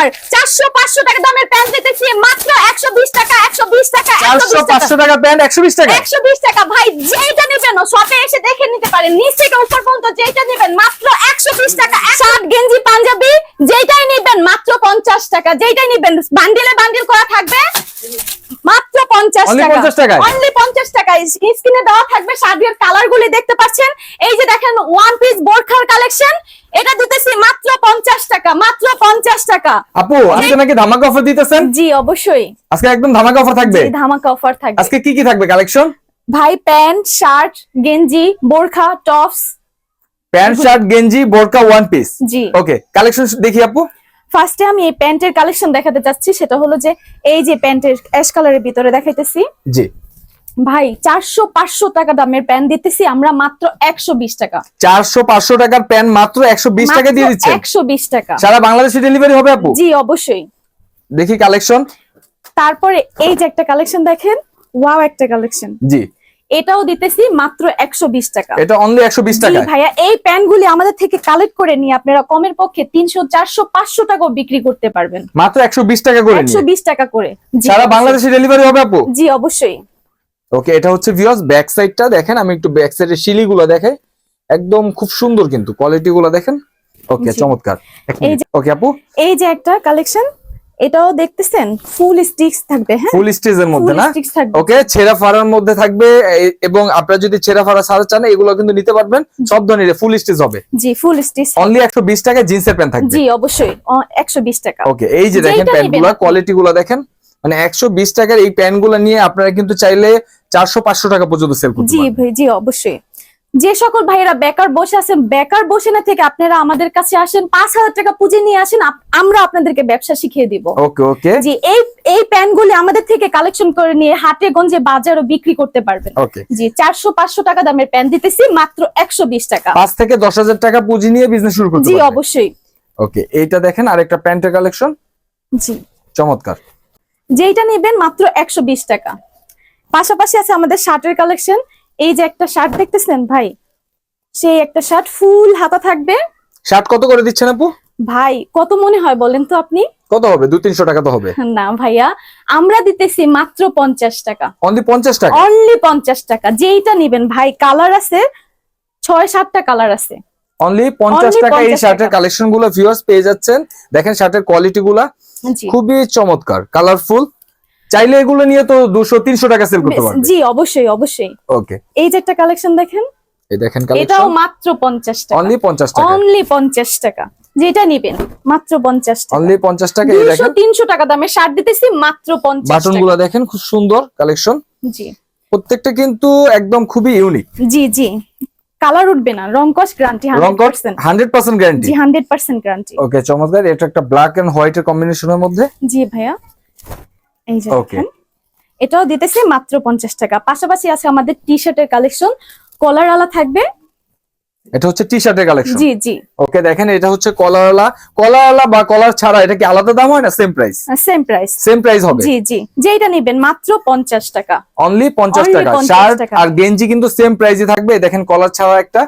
Offer চারশো পাঁচশো টাকা দামের প্যান্ট দিতেছি মাত্র একশো বিশ টাকা একশো বিশ টাকা চারশো পাঁচশো টাকা প্যান্ট একশো বিশ টাকা? একশো বিশ টাকা। ভাই যেটা নেবেন শপে এসে দেখে নিতে পারেন। নিচ থেকে উপর পর্যন্ত যেটা নেবেন মাত্র একশো বিশ টাকা। শার্ট গেঞ্জি পাঞ্জাবি যেটাই নেবেন মাত্র পঞ্চাশ টাকা। যেটাই নেবেন বান্ডিলে বান্ডিল করা থাকবে মাত্র পঞ্চাশ টাকা। 50 টাকায়? অনলি পঞ্চাশ টাকা স্ক্রিনে দেওয়া থাকবে শার্টের কালার গুলি দেখতে পাচ্ছেন। এই যে দেখেন ওয়ান পিস বোরখার কালেকশন এটা দিতেছি মাত্র পঞ্চাশ টাকা মাত্র পঞ্চাশ টাকা। আপু আজকে নাকি ধামাকা অফার দিতেছেন? জি অবশ্যই। আজকে একদম ধামাকা অফার থাকবে? ধামাকা অফার থাকবে। আজকে কি কি থাকবে কালেকশন ভাই প্যান্ট শার্ট গেঞ্জি বোরখা টপস। প্যান্ট শার্ট গেঞ্জি বোরকা ওয়ান পিস জি। ওকে কালেকশন দেখি আপু। ফার্স্টে আমি এই প্যান্টের কালেকশন দেখাতে চাচ্ছি সেটা হলো যে এই যে প্যান্টের অ্যাশ কালারের ভিতরে দেখাইতেছি। জি। ভাই চারশো পাঁচশো টাকা দামের প্যান দিতেছি আমরা মাত্র একশো বিশ টাকা। চারশো পাঁচশো টাকার প্যান মাত্র একশো বিশ টাকা দিয়ে দিচ্ছেন? একশো বিশ টাকা। সারা বাংলাদেশে ডেলিভারি হবে আপু? জি অবশ্যই। দেখি কালেকশন তারপরে এই যে একটা কালেকশন দেখেন ওয়াও একটা কালেকশন জি। এটাও দিতেছি মাত্র একশো বিশ টাকা। এটা অনলি একশো বিশ টাকা ভাইয়া এই প্যান্টগুলি আমাদের থেকে কালেক্ট করে নিয়ে আপনারা কমের পক্ষে তিনশো চারশো পাঁচশো টাকাও বিক্রি করতে পারবেন। মাত্র একশো বিশ টাকা করে একশো বিশ টাকা করে। সারা বাংলাদেশে ডেলিভারি হবে আপু? জি অবশ্যই। ওকে এটা হচ্ছে ভিউয়ার্স ব্যাক সাইডটা দেখেন আমি একটু ব্যাক সাইডের শিলিগুলো দেখাই। একদম খুব সুন্দর কিন্তু কোয়ালিটি গুলো দেখেন ওকে চমৎকার। ওকে আপু? এই যে একটা কালেকশন এটাও দেখতেছেন? ফুল স্টিক্স থাকবে হ্যাঁ? ফুল স্টেজের মধ্যে না? ওকে ছেঁড়া ফাড়ার মধ্যে থাকবে এবং আপনারা যদি ছেঁড়া ফাড়া সারা চান এগুলো কিন্তু নিতে পারবেন। সব ধরনের ফুল স্টেজ হবে। জি ফুল স্টিক্স অনলি একশো বিশ টাকা জিন্সের প্যান্ট থাকবে। জি অবশ্যই। একশো বিশ টাকা। ওকে এই যে দেখেন যেইটা প্যান্ট নিবেন। কোয়ালিটি গুলা দেখেন। মানে একশো বিশ টাকার এই প্যান্টগুলা নিয়ে আপনারা কিন্তু চাইলে চারশো পাঁচশো টাকা পর্যন্ত সেল করতে জি ভাই জি অবশ্যই। যে সকল ভাইয়েরা বেকার বসে আছেন বেকার বসে না থেকে আপনারা আমাদের কাছে আসেন পাঁচ হাজার টাকা পুঁজি নিয়ে আসেন আমরা আপনাদেরকে ব্যবসা শিখিয়ে দিব। ওকে ওকে। জি এই এই প্যান্টগুলি আমাদের থেকে কালেকশন করে নিয়ে হাটে গঞ্জে বাজারও বিক্রি করতে পারবেন। ওকে। জি চারশো পাঁচশো টাকা দামের প্যান্ট দিতেছি মাত্র একশো বিশ টাকা। পাঁচ থেকে দশ হাজার টাকা পুঁজি নিয়ে বিজনেস শুরু করতে জি অবশ্যই। ওকে এইটা দেখেন আরেকটা প্যান্টের কালেকশন জি। চমৎকার। যেইটা নেবেন মাত্র একশো বিশ টাকা। পাশাপাশি আছে আমাদের শার্টের কালেকশন। এই যে একটা শার্ট দেখতেছেন ভাই? সেই একটা শার্ট ফুল হাতা থাকবে। শার্ট কত করে দিচ্ছেন আপু? ভাই কত মনে হয় বলেন তো আপনি? কত হবে? দু তিনশো টাকা তো হবে। না ভাইয়া আমরা দিতেছি মাত্র পঞ্চাশ টাকা। অনলি পঞ্চাশ টাকা? অনলি পঞ্চাশ টাকা। যেইটা নিবেন ভাই কালার আছে ছয় সাতটা কালার আছে। অনলি পঞ্চাশ টাকা এই 50 শার্টের কালেকশনগুলো ভিউয়ার্স পেয়ে যাচ্ছেন। দেখেন শার্টের কোয়ালিটি গুলা খুবই চমৎকার কালারফুল চাইলে এগুলো নিয়ে তো দুশো তিনশো টাকা সেল করতে পারবে। জি অবশ্যই অবশ্যই। ওকে এই যে একটা কালেকশন দেখেন এই দেখেন এটাও মাত্র পঞ্চাশ টাকা। অনলি পঞ্চাশ টাকা। অনলি পঞ্চাশ টাকা। যেটা নিবেন মাত্র পঞ্চাশ টাকা। অনলি পঞ্চাশ টাকা এই দেখেন। তিনশো টাকা দামের শার্ট দিতেছি মাত্র পঞ্চাশ বাটন টাকা। গুলা দেখেন খুব সুন্দর কালেকশন জি। প্রত্যেকটা কিন্তু একদম খুবই ইউনিক জি জি। কালার উঠবে না রং কস গ্যারান্টি রং হান্ড্রেড কোড পার্সেন্ট হান্ড্রেড পার্সেন্ট গ্যারান্টি জি হান্ড্রেড পার্সেন্ট গ্যারান্টি ওকে চমৎকার এটা একটা ব্ল্যাক এন্ড হোয়াইট এর কম্বিনেশনের মধ্যে। জি ভাইয়া। এই যে দেখেন এটাও দিতেছি মাত্র পঞ্চাশ টাকা। পাশাপাশি আছে আমাদের টি শার্টের কালেকশন কলার আলা থাকবে। এটা হচ্ছে টি শার্টের কালেকশন জি জি। ওকে দেখেন এটা হচ্ছে কলারওয়ালা কলারওয়ালা বা কলার ছাড়া এটা কি আলাদা দাম হয় না same price same price same price হবে? জি জি। যেটা নেবেন মাত্র পঞ্চাশ টাকা। অনলি পঞ্চাশ Only টাকা। শার্ট আর গেঞ্জি কিন্তু সেম প্রাইসে থাকবে। দেখেন কলার ছাড়া একটা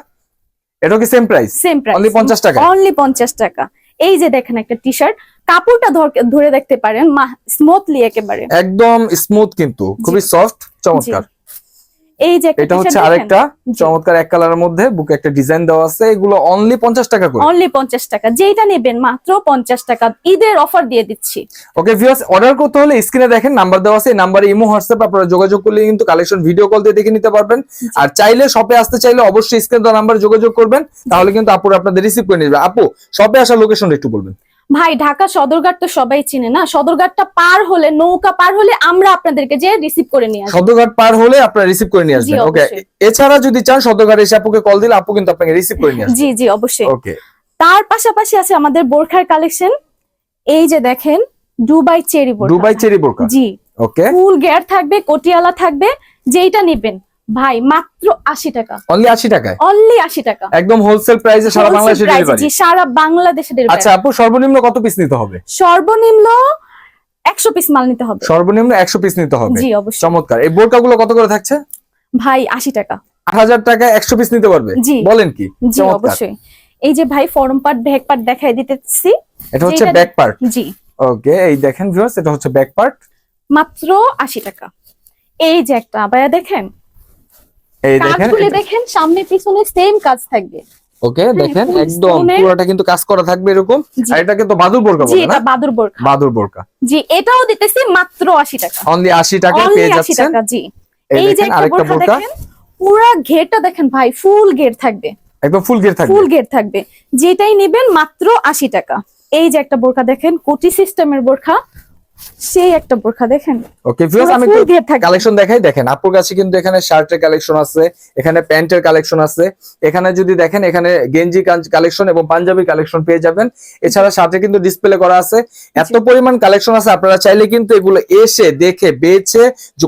এটা কি same price same price only 50 টাকা? অনলি পঞ্চাশ টাকা। এই যে দেখেন একটা টি শার্ট কাপড়টা ধরে দেখতে পারেন স্মুথলি একেবারে। একদম স্মুথ কিন্তু খুবই সফট চমৎকার। এই যে এটা হচ্ছে আরেকটা চমৎকার এক কালারের মধ্যে বুকে একটা ডিজাইন দেওয়া আছে এগুলো অনলি পঞ্চাশ টাকা করে। অনলি পঞ্চাশ টাকা যেটা নেবেন মাত্র পঞ্চাশ টাকা ঈদের অফার দিয়ে দিচ্ছি। ওকে ভিউয়ার্স অর্ডার করতে হলে স্ক্রিনে দেখেন নাম্বার দেওয়া আছে এই নাম্বারে ইমো হোয়াটসঅ্যাপ আপনারা যোগাযোগ করলে কিন্তু কালেকশন ভিডিও কল দিয়ে দেখে নিতে পারবেন। আর চাইলে শপে আসতে চাইলে অবশ্যই স্ক্রিনে দেওয়া নাম্বার যোগাযোগ করবেন তাহলে কিন্তু আপুরা আপনাদের রিসিভ করে নেবে। আপু শপে আসার লোকেশন একটু বলবেন। ভাই ঢাকা সদরঘাট তো সবাই চিনে না? সদরঘাটটা পার হলে নৌকা পার হলে আমরা আপনাদেরকে যে রিসিভ করে নিয়ে আসব। সদরঘাট পার হলে আপনারা রিসিভ করে নিয়ে আসবেন ওকে এছাড়া যদি চান সদরঘাট এসে আপুকে কল দিলে আপু কিন্তু আপনাকে রিসিভ করে নিয়ে আসবে। জি জি অবশ্যই। ওকে তার পাশাপাশি আছে আমাদের বোরখার কালেকশন এই যে দেখেন দুবাই চেরি বোরখা। দুবাই চেরি বোরকা জি। ওকে ফুল গেয়ার থাকবে কটিয়ালা থাকবে যেইটা নেবেন। ভাই মাত্র আশি টাকা। অনলি আশি টাকায়? অনলি আশি টাকা। একদম হোলসেল প্রাইসে সারা বাংলাদেশে ডেলিভারি সারা বাংলাদেশে ডেলিভারি আচ্ছা আপু সর্বনিম্ন কত পিস নিতে হবে? সর্বনিম্ন একশো পিস মাল নিতে হবে। সর্বনিম্ন একশো পিস নিতে হবে। জি অবশ্যই। চমৎকার। এই বোরকা গুলো কত করে থাকছে? ভাই আশি টাকা। আট হাজার টাকা একশো পিস নিতে পারবে? জি। বলেন কি? জি অবশ্যই। এই যে ভাই ফরম পার্ট ব্যাক পার্ট দেখাই দিতেছি। এটা হচ্ছে ব্যাক পার্ট জি। ওকে এই দেখেন ভিউয়ার্স এটা হচ্ছে ব্যাক পার্ট মাত্র আশি টাকা। এই যে একটা আবায়া দেখেন। এই দেখেন দেখেন সামনে পিছনে সেম কাজ থাকবে। ওকে দেখেন একদম পুরোটা কিন্তু কাজ করা থাকবে এরকম। আর এটা কিন্তু বাদুর বোরকা বলে না? এটা বাদুর বোরখা বাদুর বোরকা। জি এটাও দিতেছি মাত্র আশি টাকা। অনলি 80 টাকায় অনলি পেয়ে যাচ্ছেন। জি। এই যে একটা আরেকটা বোরকা দেখেন পুরা ঘেরটা দেখেন ভাই ফুল ঘের থাকবে। একদম ফুল গিয়ে থাকবে। ফুল ঘের থাকবে। যেটাই নেবেন মাত্র আশি টাকা। এই যে একটা বোরখা দেখেন কোটি সিস্টেমের বোরখা। সেই একটা বোরখা দেখেন। ওকে ভিউয়ার্স আমি। কালেকশন দেখাই। দেখেন আপুর কাছে কিন্তু এখানে শার্টের কালেকশন আছে এখানে প্যান্টের কালেকশন আছে। এখানে যদি দেখেন এখানে গেঞ্জি কালেকশন এবং পাঞ্জাবি কালেকশন পেয়ে যাবেন। এছাড়া সাথে কিন্তু ডিসপ্লে করা আছে। এত পরিমাণ কালেকশন আছে আপনারা চাইলে কিন্তু এগুলো এসে দেখে বেছে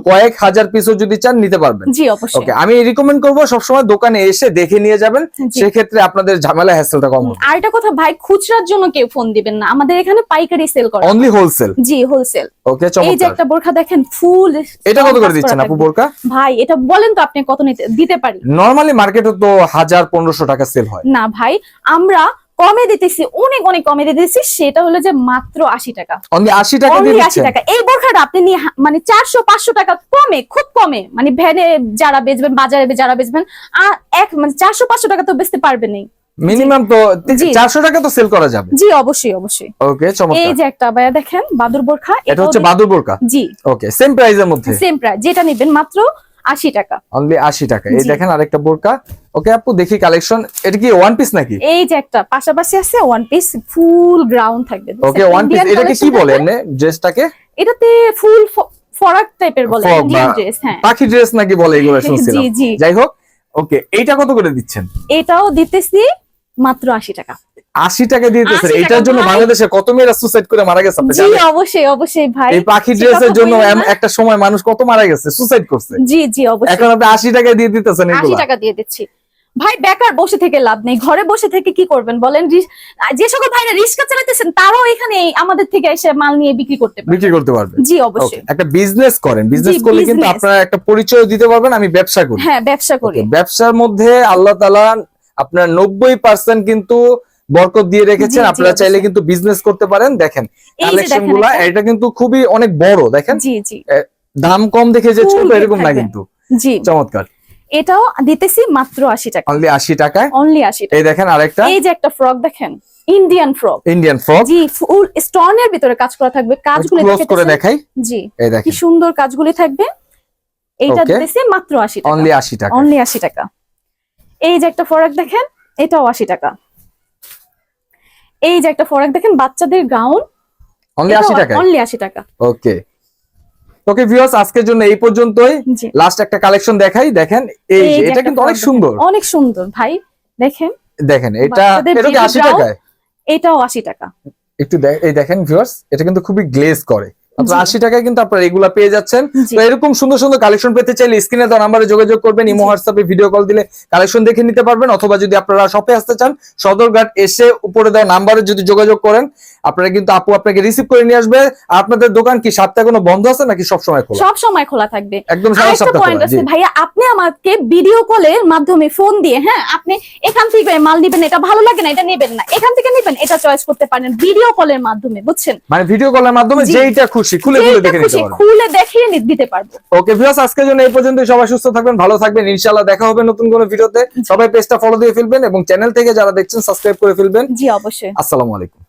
কয়েক হাজার পিসও যদি চান নিতে পারবেন। জি অবশ্যই। ওকে আমি রিকমেন্ড করব সবসময় দোকানে এসে দেখে নিয়ে যাবেন। সেক্ষেত্রে আপনাদের ঝামেলা হ্যাসেলটা কম হবে। আর একটা কথা ভাই খুচরার জন্য কেউ ফোন দিবেন না। আমাদের এখানে পাইকারি সেল করা। অনলি হোলসেল জি হোলসেল ওকে এই যে একটা বোরখা দেখেন ফুল এটা কত করে দিচ্ছেন আপু বোরকা ভাই এটা বলেন তো আপনি কত নিতে দিতে পারি? নরমালি মার্কেটে তো হাজার পনেরোশো টাকা সেল হয়। না ভাই আমরা কমে দিতেছি অনেক অনেক কমে দিতেছি সেটা হলো যে মাত্র আশি টাকা। আশি টাকা আশি টাকা। এই বোরখাটা আপনি নিয়ে মানে চারশো পাঁচশো টাকা কমে খুব কমে মানে ভ্যানে যারা বেচবেন বাজারে যারা বেচবেন আর এক মানে চারশো পাঁচশো টাকা তো বেচতে পারবেনই। মিনিমাম তো জি। চারশো টাকা তো সেল করা যাবে। জি অবশ্যই অবশ্যই। ওকে চমৎকার। এই যে একটা ভাইয়া দেখেন বাদুর বোরখা এটা হচ্ছে বাদুর বোরকা জি। ওকে সেম প্রাইজের মধ্যে? সেম প্রাইস যেটা নেবেন মাত্র আশি টাকা। অনলি আশি টাকা। এই দেখেন আরেকটা বোরকা ওকে আপু দেখি কালেকশন এটা কি ওয়ান পিস নাকি? এই যে একটা পাশাপাশি আছে ওয়ান পিস ফুল গ্রাউন্ড থাকবে ওকে ওয়ান পিস এটাকে কি বলে। এমনি? ড্রেসটাকে এটাতে ফুল ফরাক টাইপের বলে ইন্ডিয়ান ড্রেস হ্যাঁ। পাখি ড্রেস নাকি বলে এগুলো শুনছিলাম। জি, জি। যাই হোক ওকে এইটা কত করে দিচ্ছেন? এটাও দিতেছি মাত্র আশি টাকা। আশি টাকা দিয়ে দিচ্ছেন 80 টাকা এটার জন্য বাংলাদেশে কত মেয়েরা সুসাইড করে মারা গেছে জি অবশ্যই অবশ্যই ভাই। এই পাখি ড্রেসের জন্য। একটা সময় মানুষ কত মারা গেছে সুসাইড করছে। জি জি অবশ্যই। এখন আপনি আশি টাকা দিয়ে দিতেছেন আশি টাকা দিয়ে দিচ্ছি। ভাই বেকার বসে থেকে লাভ নেই। ঘরে বসে থেকে কি করবেন বলেন? যে সকল ভাইরা রিক্সা চালাতেছেন তারাও এখানে আমাদের থেকে এসে মাল নিয়ে বিক্রি করতে বিক্রি করতে পারবেন জি অবশ্যই। একটা বিজনেস করেন। বিজনেস করলে কিন্তু। আপনারা একটা পরিচয় দিতে পারবেন আমি ব্যবসা করি। হ্যাঁ ব্যবসা করি। ব্যবসার মধ্যে আল্লাহ তালা আপনার নব্বই পার্সেন্ট কিন্তু বরকত দিয়ে রেখেছেন। আপনারা চাইলে কিন্তু বিজনেস করতে পারেন। দেখেন কালেকশনগুলা এটা কিন্তু খুবই অনেক বড় দেখেন। দাম কম দেখে যে ছোট এরকম না কিন্তু। চমৎকার। এটাও দিতেছি মাত্র আশি টাকা। অনলি আশি টাকায়। অনলি আশি টাকা। এই দেখেন আরেকটা। এই যে একটা ফ্রক দেখেন। ইন্ডিয়ান ফ্রক ইন্ডিয়ান ফ্রক জি ফুল স্টোনের ভিতরে কাজ করা থাকবে। কাজগুলি ক্লোজ করে? দেখাই। জি। এই কি সুন্দর কাজগুলি থাকবে। এইটা দিতেছি মাত্র আশি টাকা। অনলি আশি টাকা। অনলি আশি টাকা। এই যে একটা ফরাক দেখেন এটাও আশি টাকা। এই যে একটা ফরাক দেখেন বাচ্চাদের গাউন অনলি আশি টাকায় অনলি আশি টাকা। ওকে ওকে ভিউয়ার্স আজকের জন্য এই পর্যন্তই। লাস্ট একটা কালেকশন দেখাই। দেখেন এই যে, এটা কিন্তু অনেক সুন্দর। অনেক সুন্দর ভাই দেখেন। দেখেন এটা কি? টাকায়। এটাও আশি টাকা। একটু এই দেখেন ভিউয়ার্স এটা কিন্তু খুবই গ্লেজ করে। আশি টাকায় কিন্তু আপনারা এগুলা পেয়ে যাচ্ছেন। তো এরকম সুন্দর সুন্দর কালেকশন পেতে চাইলে স্ক্রিনে দেওয়া নাম্বারে যোগাযোগ করবেন ইমো হোয়াটসঅ্যাপে ভিডিও কল দিলে কালেকশন দেখে নিতে পারবেন। অথবা যদি আপনারা শপে আসতে চান সদরঘাট এসে উপরে দেওয়া নাম্বারে যদি যোগাযোগ করেন আপনারা কিন্তু আপু আপনাকে রিসিভ করে নিয়ে আসবে। আপনাদের দোকান কি সপ্তাহে কোনো বন্ধ আছে নাকি সবসময় খোলা? সব সময় খোলা থাকবে। একদম পয়েন্ট আছে ভাইয়া আপনি আমাকে ভিডিও কলের মাধ্যমে ফোন দিয়ে হ্যাঁ আপনি এখান থেকে মাল নিবেন এটা ভালো লাগে না এটা নেবেন না এখান থেকে নেবেন এটা চয়েস করতে পারেন ভিডিও কলের মাধ্যমে বুঝছেন? মানে ভিডিও কলের মাধ্যমে। যেইটা খুশি খুলে খুলে দেখে নিতে পারবেন খুলে দেখিয়ে দিতে পারব। ওকে ভিউয়ার্স আজকের জন্য এই পর্যন্ত সবাই সুস্থ থাকবেন ভালো থাকবেন। ইনশাআল্লাহ দেখা হবে নতুন কোনো ভিডিওতে। সবাই পেজটা ফলো দিয়ে ফেলবেন এবং চ্যানেল থেকে যারা দেখছেন সাবস্ক্রাইব করে ফেলবেন। জি অবশ্যই। আসসালামু আলাইকুম।